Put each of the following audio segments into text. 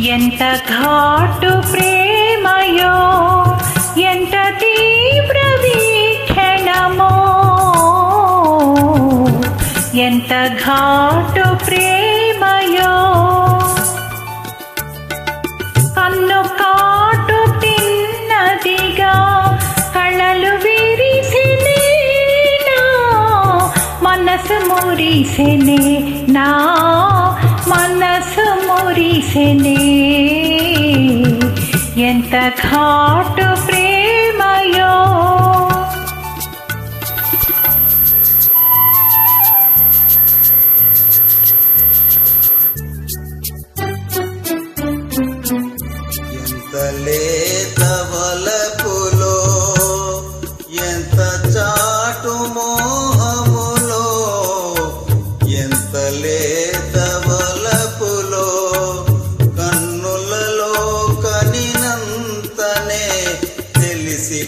ఎంత ఘాటు ప్రేమయో ఎంత తీవ్ర వీక్షణమో. ఎంత ఘాటు ప్రేమయో. కన్ను కాటు తిన్నదిగా కళలు విరిసినే మనసు మురిసినే నా మన మురిసినే ఎంత ఘాటు ప్రేమయో. ఎంత లేత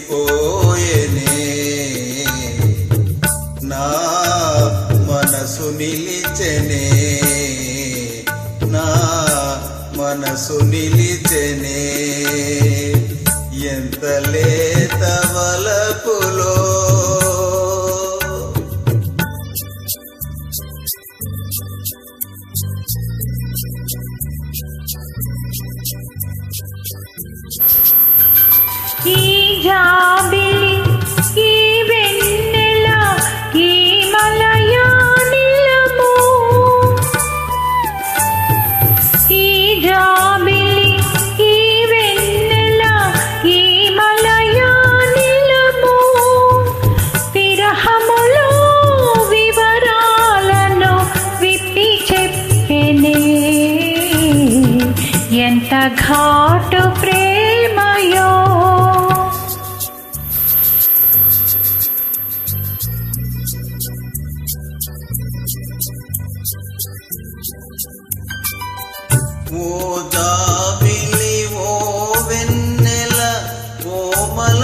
తెలిసిపోయేనే నా మనసు నిలిచెనే. నా మనసు నిలిచెనే. ఎంత లేత వలపులో. ఈ జాబిలి ఈ వెన్నెల ఈ మలయానిలము ఈ జాబిలి ఈ వెన్నెల ఈ మలయానిలము విరహములో వివరాలను విప్పి చెప్పెనే. ఎంత ఘా ఓ దాబిలి ఓ వెన్నెల ఓ మల